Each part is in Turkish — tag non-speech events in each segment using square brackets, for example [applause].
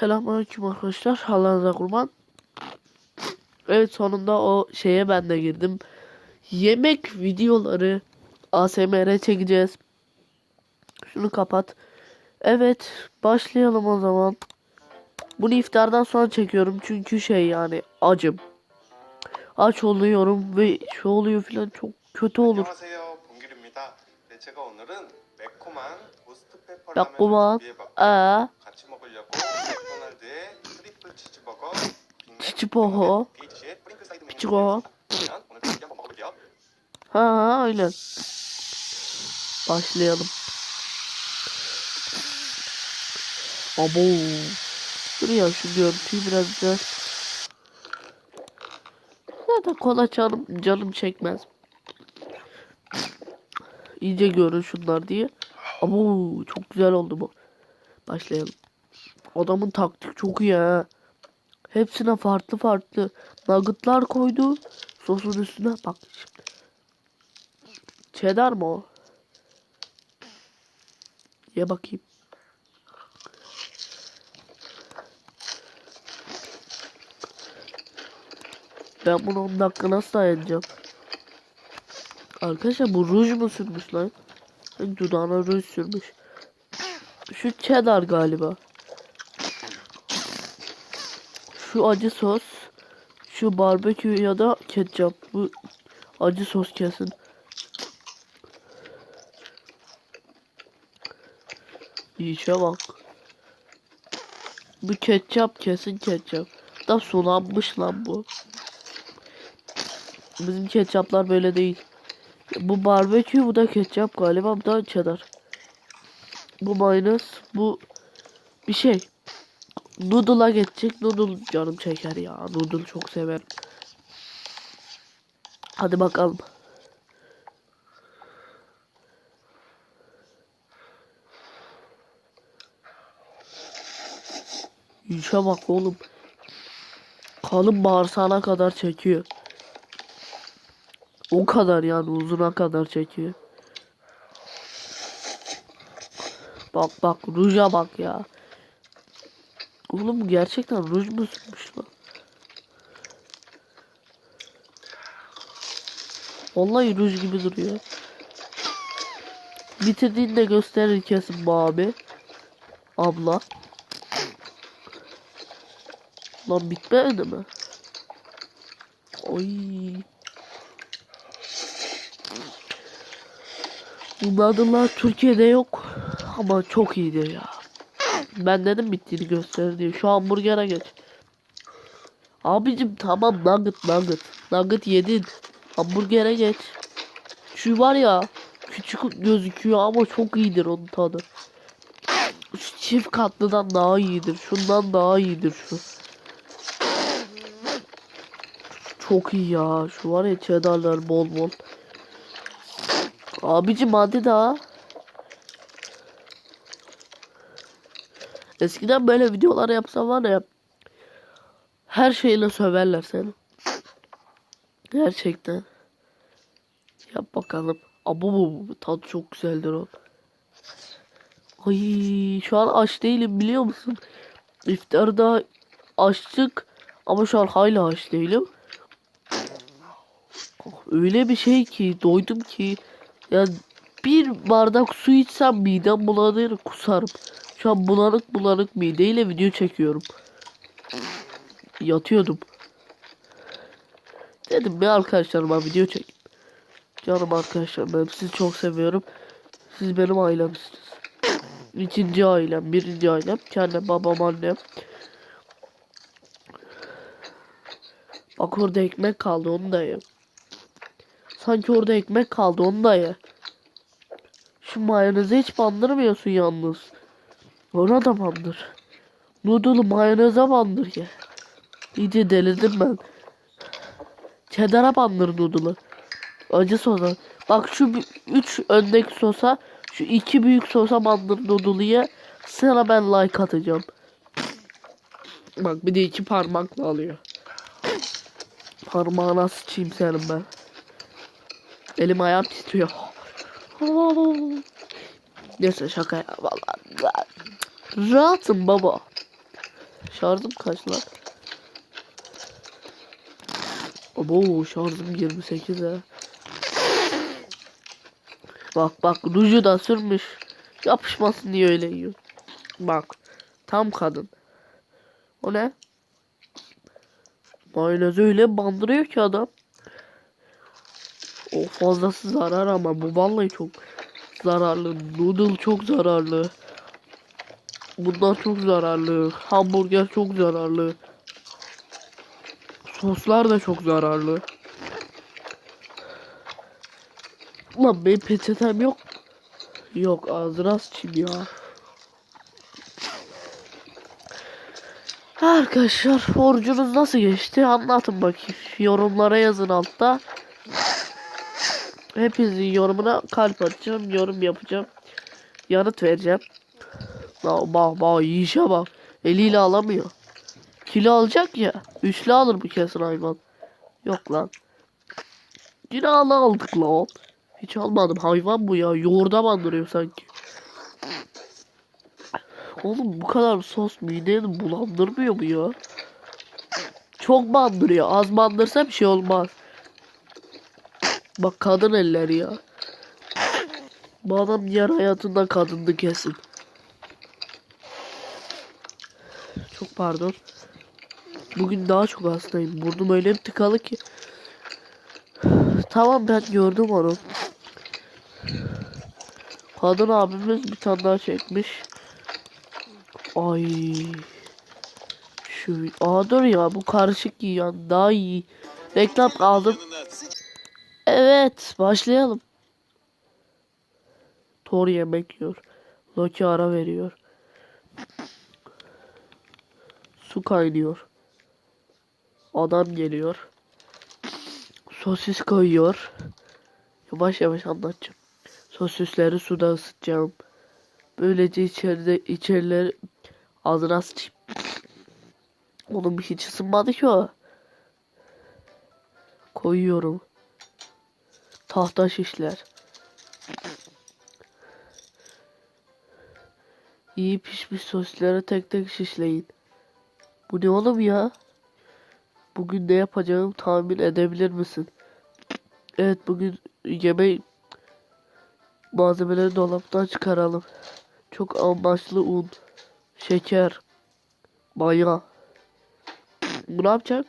Selamünaleyküm arkadaşlar. Allah'ınıza kurban. Evet sonunda o şeye ben de girdim. Yemek videoları ASMR çekeceğiz. Şunu kapat. Evet başlayalım o zaman. Bunu iftardan sonra çekiyorum çünkü şey yani acım. Aç oluyorum ve şu oluyor filan çok kötü olur. 안녕 Piçipoho. Piçipoho. Ha öyle. Başlayalım. Abo. Dur ya şu görüntüyü biraz da. Zaten kola canım, canım çekmez. İyice görün şunlar diye. Abo çok güzel oldu bu. Başlayalım. Adamın taktik çok iyi ha. Hepsine farklı farklı nuggetlar koydu. Sosun üstüne bak şimdi. Cheddar mı o? Ye bakayım. Ben bunu 10 dakika nasıl dayanacağım? Arkadaşlar bu ruj mu sürmüş lan? Dudağına ruj sürmüş. Şu cheddar galiba. Şu acı sos. Şu barbekü ya da ketçap. Bu acı sos kesin. İşe bak. Bu ketçap kesin ketçap. Da sulanmış lan bu. Bizim ketçaplar böyle değil. Bu barbekü bu da ketçap galiba bu da cheddar. Bu mayonez bu bir şey. Noodle'a geçecek. Noodle canım çeker ya. Noodle çok severim. Hadi bakalım. İşe bak oğlum. Kalın bağırsağına kadar çekiyor. O kadar yani uzuna kadar çekiyor. Bak bak ruja bak ya. Oğlum gerçekten ruj mu sürmüş lan? Vallahi ruj gibi duruyor. Bitirdiğinde gösterir kesin abi. Abla. Lan bitmedi mi? Oy. Bu adımlar Türkiye'de yok. Ama çok iyidir ya. Ben dedim bittiğini gösterir diye. Şu hamburgere geç. Abicim tamam nugget nugget. Nugget yedin. Hamburgere geç. Şu var ya. Küçük gözüküyor ama çok iyidir onun tadı. Şu çift katlıdan daha iyidir. Şundan daha iyidir şu. Çok iyi ya. Şu var ya cheddarlar bol bol. Abicim hadi daha. Eskiden böyle videolar yapsam var ya. Her şeyle söverler seni. Gerçekten. Yap bakalım. Abu bu, tadı çok güzeldir o. Ay şu an aç değilim biliyor musun? İftarda açtık ama şu an hala aç değilim. Öyle bir şey ki doydum ki ya bir bardak su içsem midem bulanır kusarım. Şu an bulanık bulanık mideyle video çekiyorum. Yatıyordum. Dedim bir arkadaşlarıma video çek. Canım arkadaşlar ben sizi çok seviyorum. Siz benim ailemsiniz. İkinci ailem, birinci ailem. Kendim, babam, annem. Bak orada ekmek kaldı onu da ye. Sanki orada ekmek kaldı onu da ye. Şu mayoneze hiç bandırmıyorsun yalnız. Ona da bandır. Noodle'u mayoneze bandır ya. İyice delirdim ben. Cheddar'a bandır noodle'ı. Acı sosa. Bak şu 3 öndeki sosa, şu iki büyük sosa bandır noodle'ı. Sana ben like atacağım. Bak bir de iki parmakla alıyor. Parmağına sıçayım senin ben. Elim ayağım titriyor. [laughs] Neyse şaka ya vallahi. Rahatım baba. Şarjım kaç lan? Abo şarjım 28 ha. Bak bak ruju da sürmüş. Yapışmasın diye öyle yiyor. Bak. Tam kadın. O ne? Mayonezi öyle bandırıyor ki adam. O fazlası zarar ama bu vallahi çok zararlı. Noodle çok zararlı. Bunlar çok zararlı. Hamburger çok zararlı. Soslar da çok zararlı. Ulan benim peçetem yok. Yok ağzına sıçayım ya. Arkadaşlar orucunuz nasıl geçti anlatın bakayım. Yorumlara yazın altta. Hepinizin yorumuna kalp atacağım. Yorum yapacağım. Yanıt vereceğim. Bak bak bak yiyişe bak. Eliyle alamıyor. Kilo alacak ya. Üçlü alır bu kesin hayvan. Yok lan. Ala aldık lan. Hiç almadım. Hayvan bu ya. Yoğurda bandırıyor sanki. Oğlum bu kadar sos mideni bulandırmıyor mu ya? Çok bandırıyor. Az bandırsa bir şey olmaz. Bak kadın elleri ya. Bu adam diğer hayatında kadındı kesin. Çok pardon. Bugün daha çok hastayım. Burnum öyle tıkalı ki. Tamam ben gördüm onu. Kadın abimiz bir tane daha çekmiş. Ay. Şu Aa dur ya bu karışık yiyen daha iyi. Reklam aldım. Evet başlayalım. Thor yemek yiyor. Loki ara veriyor. Su kaynıyor. Adam geliyor. Sosis koyuyor. Yavaş yavaş anlatacağım. Sosisleri suda ısıtacağım. Böylece içeride içerileri ağzına sıçayım. Onun hiç ısınmadı ki o. Koyuyorum. Tahta şişler. İyi pişmiş sosisleri tek tek şişleyin. Bu ne oğlum ya? Bugün ne yapacağımı tahmin edebilir misin? Evet bugün yemeği malzemeleri dolaptan çıkaralım. Çok amaçlı un, şeker, maya. Bu ne yapacak?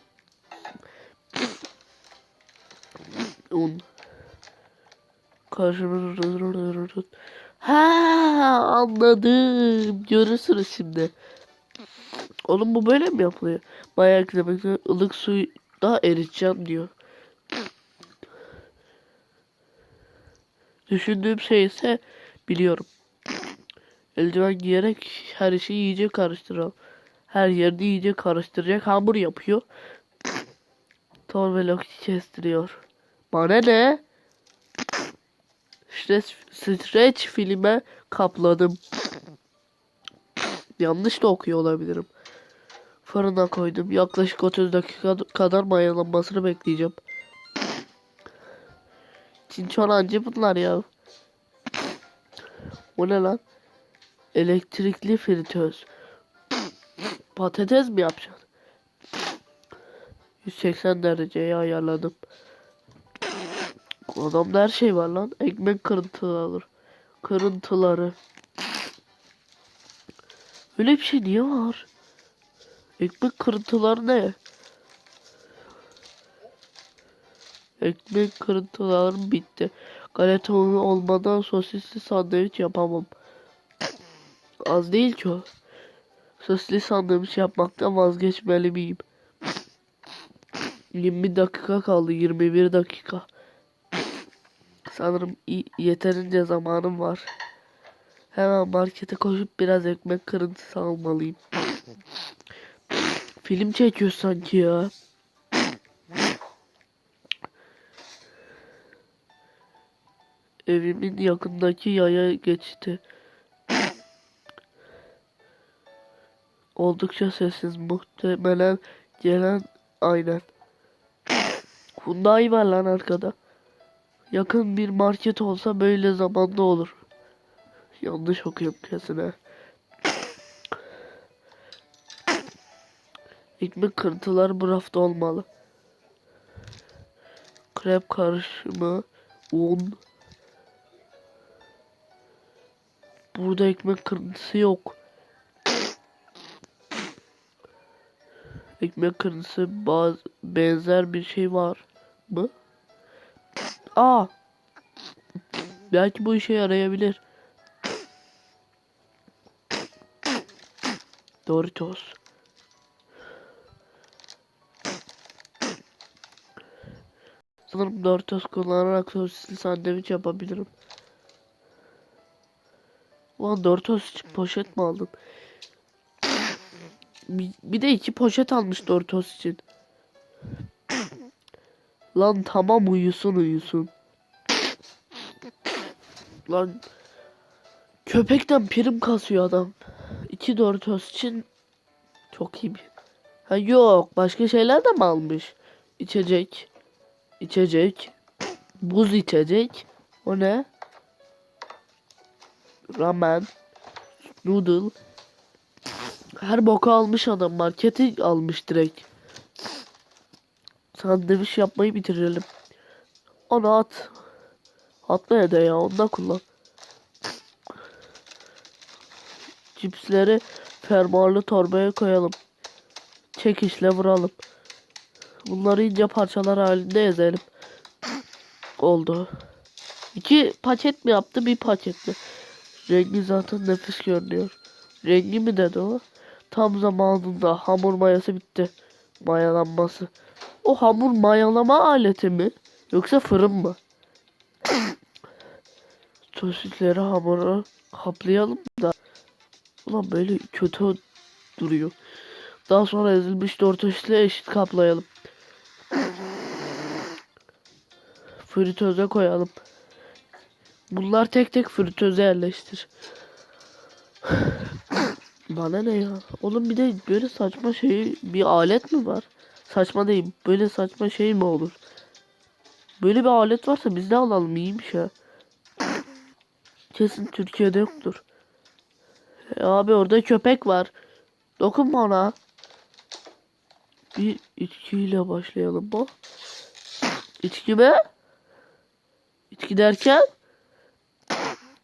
Un. Karıştırır. Ha anladım. Görürsünüz şimdi. Oğlum bu böyle mi yapılıyor? Maya eklemekle ılık suyu da eriteceğim diyor. Düşündüğüm şey ise biliyorum. Eldiven giyerek her şeyi iyice karıştıralım. Her yerde iyice karıştıracak hamur yapıyor. Thor ve Loki kestiriyor. Bana ne? Stretch, stretch filme kapladım. Yanlış da okuyor olabilirim. Fırına koydum. Yaklaşık 30 dakika kadar mayalanmasını bekleyeceğim. Çinçonancı bunlar ya. O ne lan? Elektrikli fritöz. Patates mi yapacaksın? 180 dereceye ayarladım. Adamda her şey var lan. Ekmek kırıntıları. Kırıntıları. Öyle bir şey niye var? Ekmek kırıntıları ne? Ekmek kırıntılarım bitti. Galeta olmadan sosisli sandviç yapamam. Az değil ki o. Sosisli sandviç yapmaktan vazgeçmeli miyim? 20 dakika kaldı. 21 dakika. Sanırım yeterince zamanım var. Hemen markete koşup biraz ekmek kırıntısı almalıyım. Film çekiyor sanki ya. Evimin yakındaki yaya geçti. Oldukça sessiz muhtemelen gelen aynen. Hyundai var lan arkada. Yakın bir market olsa böyle zamanda olur. Yanlış okuyorum kesin ha. Ekmek kırıntıları bu rafta olmalı. Krep karışımı, un. Burada ekmek kırıntısı yok. Ekmek kırıntısı bazı benzer bir şey var mı? Aa. Belki bu işe yarayabilir. Doritos. Sanırım Doritos kullanarak sosisli sandviç yapabilirim. Ulan Doritos için poşet mi aldın? Bir, bir de iki poşet almış Doritos için. Lan tamam uyusun uyusun. Lan köpekten prim kasıyor adam. İki Doritos için çok iyi bir. Ha yok başka şeyler de mi almış? İçecek. İçecek. Buz içecek. O ne? Ramen. Noodle. Her boku almış adam. Marketi almış direkt. Sandviç yapmayı bitirelim. Onu at. Atma ya da ya. Ondan kullan. Cipsleri fermuarlı torbaya koyalım. Çekişle vuralım. Bunları ince parçalar halinde ezelim. Oldu. İki paket mi yaptı bir paket mi? Rengi zaten nefis görünüyor. Rengi mi dedi o? Tam zamanında hamur mayası bitti. Mayalanması. O hamur mayalama aleti mi? Yoksa fırın mı? [coughs] Sosisleri hamura kaplayalım da. Ulan böyle kötü duruyor. Daha sonra ezilmiş dortoşla eşit kaplayalım. Fritöze koyalım. Bunlar tek tek fritöze yerleştir. [sighs] Bana ne ya? Oğlum bir de böyle saçma şey bir alet mi var? Saçma değil. Böyle saçma şey mi olur? Böyle bir alet varsa biz de alalım iyiymiş ya. Kesin Türkiye'de yoktur. E abi orada köpek var. Dokunma ona. Bir içkiyle başlayalım bu. İçki mi? İçki derken?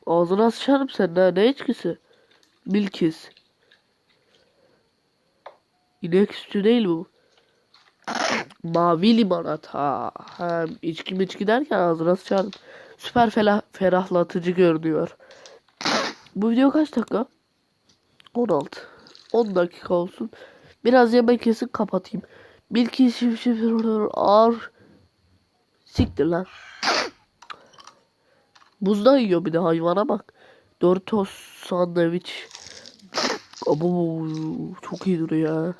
Ağzına sıçarım sen ha. Ne içkisi? Bilkis. İnek sütü değil bu. Mavi limonata. Ha, içki mi içki derken ağzına sıçarım. Süper fela ferahlatıcı görünüyor. Bu video kaç dakika? 16. 10 dakika olsun. Biraz yemek kesin kapatayım. Bilki şif ağır. Siktir lan. Buzda yiyor bir de hayvana bak. Doritos sandviç. Abo çok iyi duruyor ya.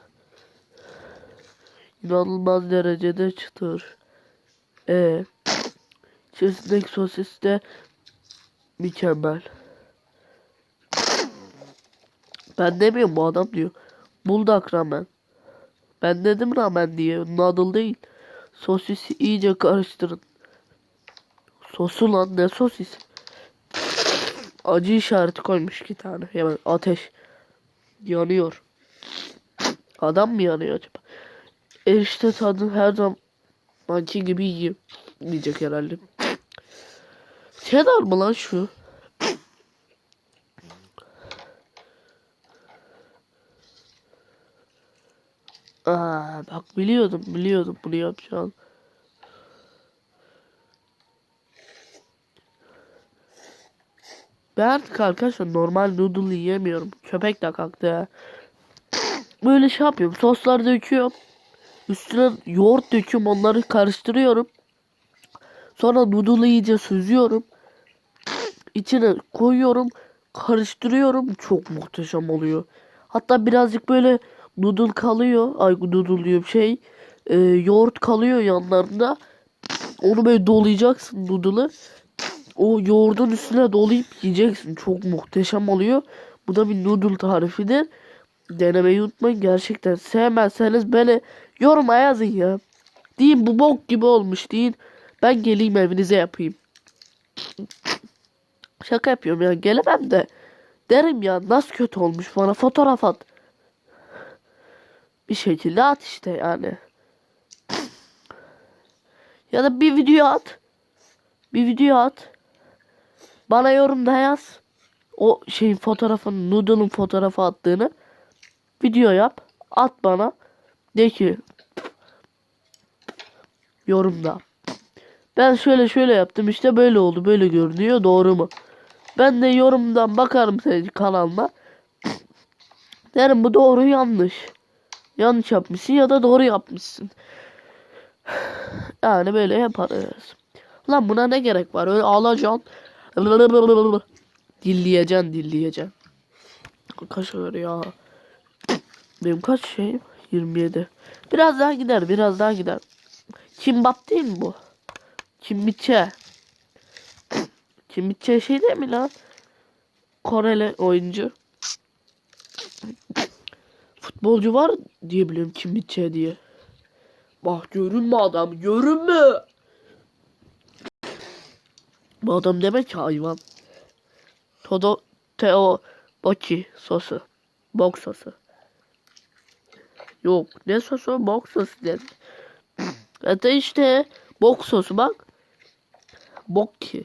İnanılmaz derecede çıtır. E içerisindeki sosis de mükemmel. Ben demiyorum bu adam diyor. Buldak ramen. Ben dedim ramen diye. Noodle değil. Sosisi iyice karıştırın. Sosu lan ne sosis? Acı işareti koymuş iki tane. Hemen ateş. Yanıyor. Adam mı yanıyor acaba? Erişte tadı her zamanki gibi yiyeyim. Diyecek herhalde. Cheddar mı lan şu? Aa, bak biliyordum biliyordum bunu yapacağını. Ben artık arkadaşlar normal noodle yiyemiyorum. Köpek de kalktı ya. Böyle şey yapıyorum. Soslar döküyorum. Üstüne yoğurt döküyorum. Onları karıştırıyorum. Sonra noodle'ı iyice süzüyorum. İçine koyuyorum. Karıştırıyorum. Çok muhteşem oluyor. Hatta birazcık böyle noodle kalıyor. Ay noodle diyorum şey. E, yoğurt kalıyor yanlarında. Onu böyle dolayacaksın noodle'ı. O yoğurdun üstüne dolayıp yiyeceksin. Çok muhteşem oluyor. Bu da bir noodle tarifidir. Denemeyi unutmayın. Gerçekten sevmezseniz beni yoruma yazın ya. Deyin bu bok gibi olmuş deyin. Ben geleyim evinize yapayım. Şaka yapıyorum ya. Gelemem de. Derim ya nasıl kötü olmuş bana fotoğraf at. Bir şekilde at işte yani. Ya da bir video at. Bir video at. Bana yorumda yaz. O şeyin fotoğrafını, Noodle'ın fotoğrafı attığını video yap. At bana. De ki yorumda. Ben şöyle şöyle yaptım işte böyle oldu böyle görünüyor doğru mu? Ben de yorumdan bakarım senin kanalına. [clears throat] Derim bu doğru yanlış. Yanlış yapmışsın ya da doğru yapmışsın. [sighs] Yani böyle yaparız. Lan buna ne gerek var? Öyle ağlayacaksın. Dilleyeceksin, dilleyeceksin. Kaç var ya? Benim kaç şeyim? 27. Biraz daha gider, biraz daha gider. Kimbap değil mi bu? Kimbiçe. Kimbiçe şey değil mi lan? Koreli oyuncu. Futbolcu var diye biliyorum Kimbiçe diye. Bak görünme adam, görünme. Bu adam demek ki hayvan. Todo Teo Boki sosu. Bok sosu. Yok ne sosu? Bok sosu dedi. Hatta [clears throat] işte bok sosu bak. Bok ki.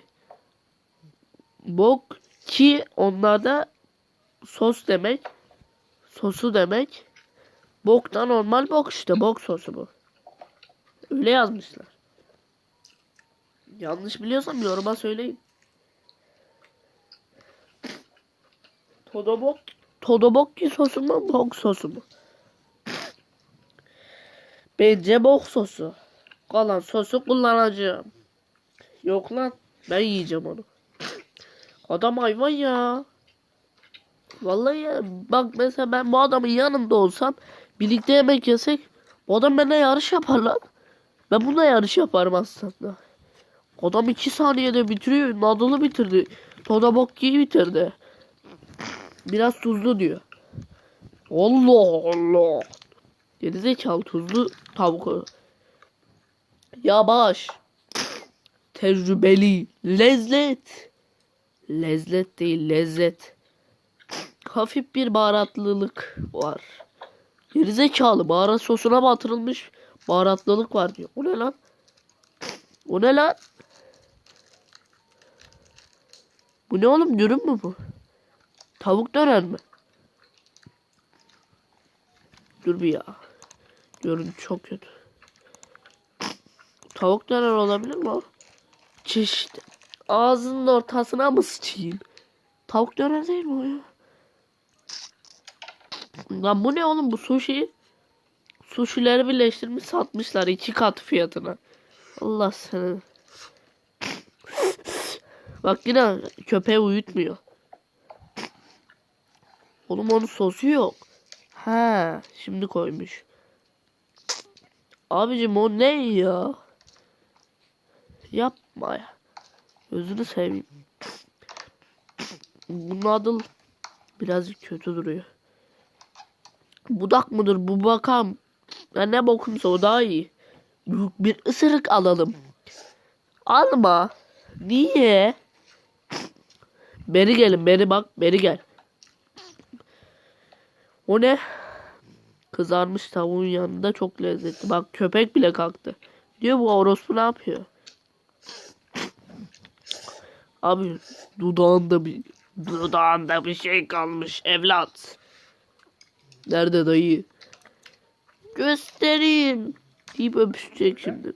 Bok ki onlarda sos demek. Sosu demek. Bok da normal bok işte. Bok sosu bu. Öyle yazmışlar. Yanlış biliyorsam yoruma söyleyin. Todobok Todobokki sosu mu? Bok sosu mu? Bence bok sosu. Kalan sosu kullanacağım. Yok lan. Ben yiyeceğim onu. Adam hayvan ya. Vallahi ya. Bak mesela ben bu adamın yanında olsam birlikte yemek yesek bu adam benimle yarış yapar lan. Ben bununla yarış yaparım aslında. Adam iki saniyede bitiriyor. Nadal'ı bitirdi. Todabokki'yi bitirdi. Biraz tuzlu diyor. Allah Allah. Gerizekalı tuzlu tavuk. o. Yavaş. Tecrübeli. Lezzet. Lezzet değil lezzet. Hafif bir baharatlılık var. Gerizekalı baharat sosuna batırılmış baharatlılık var diyor. O ne lan? O ne lan? Bu ne oğlum dürüm mü bu? Tavuk döner mi? Dur bir ya. Görüntü çok kötü. Tavuk döner olabilir mi o? Çeşit. Ağzının ortasına mı sıçayım? Tavuk döner değil mi o ya? Lan bu ne oğlum bu sushi? Sushi'leri birleştirmiş satmışlar iki kat fiyatına. Allah seni. Bak yine köpeği uyutmuyor. Oğlum onun sosu yok. Ha, şimdi koymuş. Abicim o ne ya? Yapma ya. Gözünü seveyim. Bunun adı birazcık kötü duruyor. Budak mıdır bu bakam? Ya ne bokumsa o daha iyi. Büyük bir ısırık alalım. Alma. Niye? Beri gelin beri bak beri gel. O ne? Kızarmış tavuğun yanında çok lezzetli. Bak köpek bile kalktı. Diyor bu orospu ne yapıyor? Abi dudağında bir dudağında bir şey kalmış evlat. Nerede dayı? Göstereyim. Deyip öpüşecek şimdi.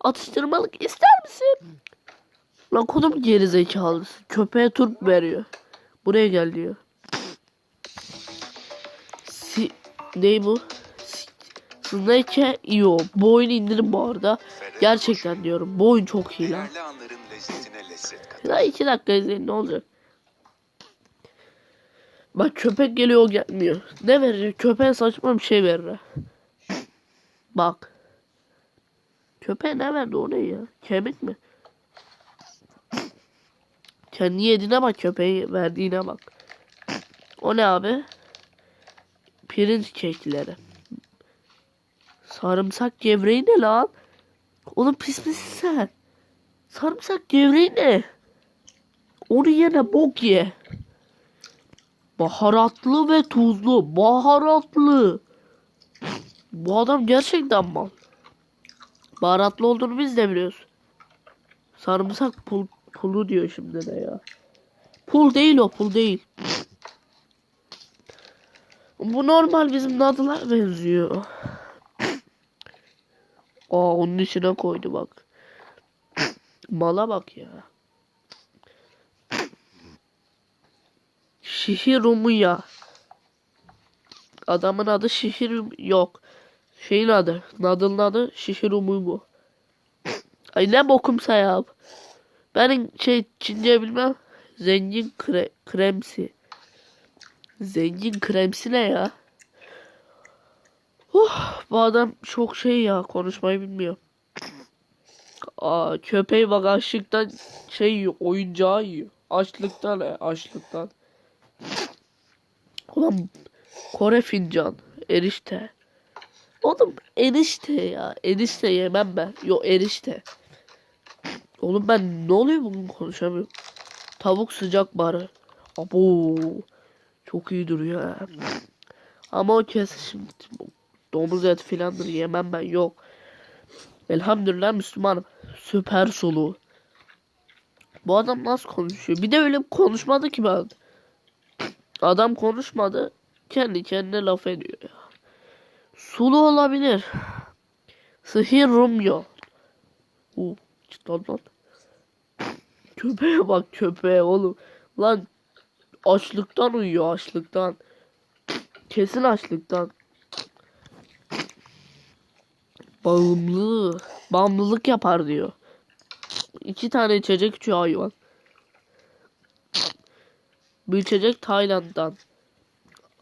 Atıştırmalık ister misin? Lan kodum gerizekalısı. Köpeğe turp veriyor. Buraya gel diyor. Si ne bu? Snake Io. Bu oyunu indirin bu arada. Gerçekten diyorum. Bu oyun çok iyi lan. Ya iki dakika izleyin ne olacak? Bak köpek geliyor o gelmiyor. Ne verecek? Köpeğe saçma bir şey verir. Bak. Köpeğe ne verdi o ne ya? Kemik mi? Kendi yediğine bak köpeği verdiğine bak. O ne abi? Pirinç kekleri. Sarımsak gevreği ne lan? Oğlum pis misin sen? Sarımsak gevreği ne? Onu yine bok ye. Baharatlı ve tuzlu. Baharatlı. Bu adam gerçekten mal. Baharatlı olduğunu biz de biliyoruz. Sarımsak pul, pulu diyor şimdi de ya. Pul değil o pul değil. Bu normal bizim nadılar benziyor. Aa onun içine koydu bak. Mala bak ya. Şihir Umuya. Adamın adı Şihir yok. Şeyin adı. Nadıl'ın adı Şihir Umumu. Ay ne bokumsa ya. Ben şey Çince bilmem. Zengin kre, kremsi. Zengin kremsi ne ya? Uh, bu adam çok şey ya konuşmayı bilmiyor. Aa, köpeği bak açlıktan şey oyuncağı yiyor. Açlıktan ne? Açlıktan. Ulan Kore fincan, erişte. Oğlum erişte ya, erişte yemem ben. Yok erişte. Oğlum ben ne oluyor bugün konuşamıyorum. Tavuk sıcak bari. Abo. Çok iyi duruyor. Ama o kesin şimdi domuz et filandır yemem ben yok. Elhamdülillah Müslümanım. Süper solu. Bu adam nasıl konuşuyor? Bir de öyle konuşmadı ki ben. Adam konuşmadı. Kendi kendine laf ediyor ya. Sulu olabilir. Sihir Rumyo. Uh, cidden lan. Köpeğe bak köpeğe oğlum. Lan açlıktan uyuyor açlıktan. Kesin açlıktan. Bağımlı. Bağımlılık yapar diyor. İki tane içecek içiyor hayvan. Bu içecek Tayland'dan.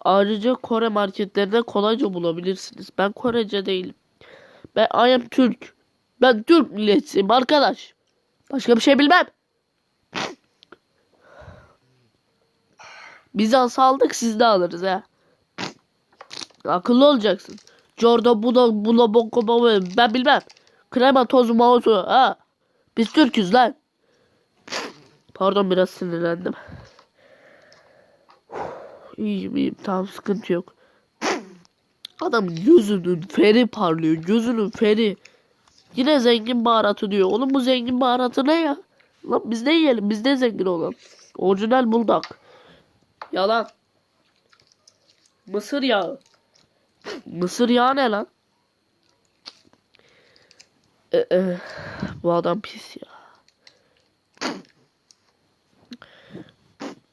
Ayrıca Kore marketlerinde kolayca bulabilirsiniz. Ben Korece değilim. Ben I am Türk. Ben Türk milletiyim arkadaş. Başka bir şey bilmem. Bizans aldık siz de alırız ha. Akıllı olacaksın. Jorda bu da bu da boko baba ben bilmem. Krema tozu mauzu ha. Biz Türk'üz lan. Pardon biraz sinirlendim. İyiyim iyiyim tamam sıkıntı yok. Adam gözünün feri parlıyor. Gözünün feri. Yine zengin baharatı diyor. Oğlum bu zengin baharatı ne ya? Lan biz ne yiyelim? Biz de zengin olalım. Orijinal buldak. Yalan. Mısır yağı. Mısır yağı ne lan? Ee, e, bu adam pis ya.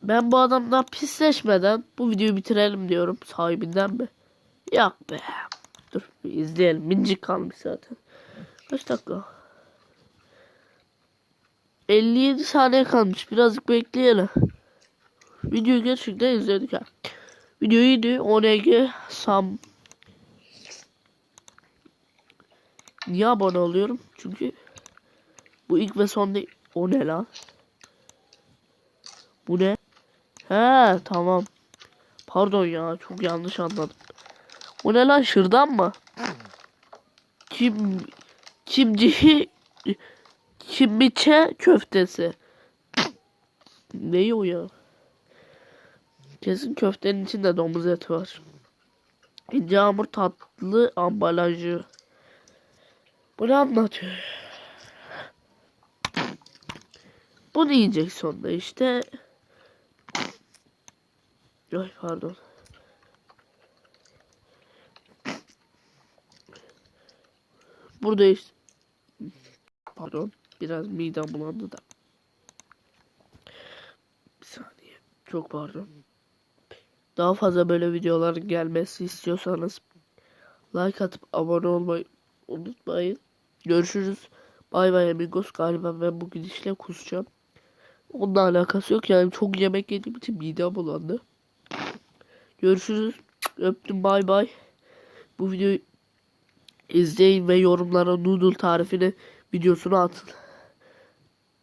Ben bu adamdan pisleşmeden bu videoyu bitirelim diyorum sahibinden mi? Yok be. Dur bir izleyelim. Mincik kalmış zaten. Kaç dakika? 57 saniye kalmış. Birazcık bekleyelim. Videoyu gerçekten izledik ha. Video iyiydi. ONG Sam. Niye abone oluyorum? Çünkü bu ilk ve son değil. O ne lan? Bu ne? He tamam. Pardon ya çok yanlış anladım. Bu ne lan şırdan mı? Kim kimci kimbiçe köftesi. Ne o ya? Kesin köftenin içinde domuz eti var. İnce hamur tatlı ambalajı. Bu ne anlatıyor? Bunu yiyecek sonunda işte. Ay pardon. Burada işte. Pardon. Biraz midem bulandı da. Bir saniye. Çok pardon. Daha fazla böyle videoların gelmesi istiyorsanız like atıp abone olmayı unutmayın. Görüşürüz. Bay bay amigos. Galiba ben bugün işle kusacağım. Onunla alakası yok yani çok yemek yediğim için midem bulandı. Görüşürüz. Öptüm bay bay. Bu videoyu izleyin ve yorumlara noodle tarifini videosunu atın.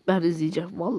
Ben izleyeceğim vallahi.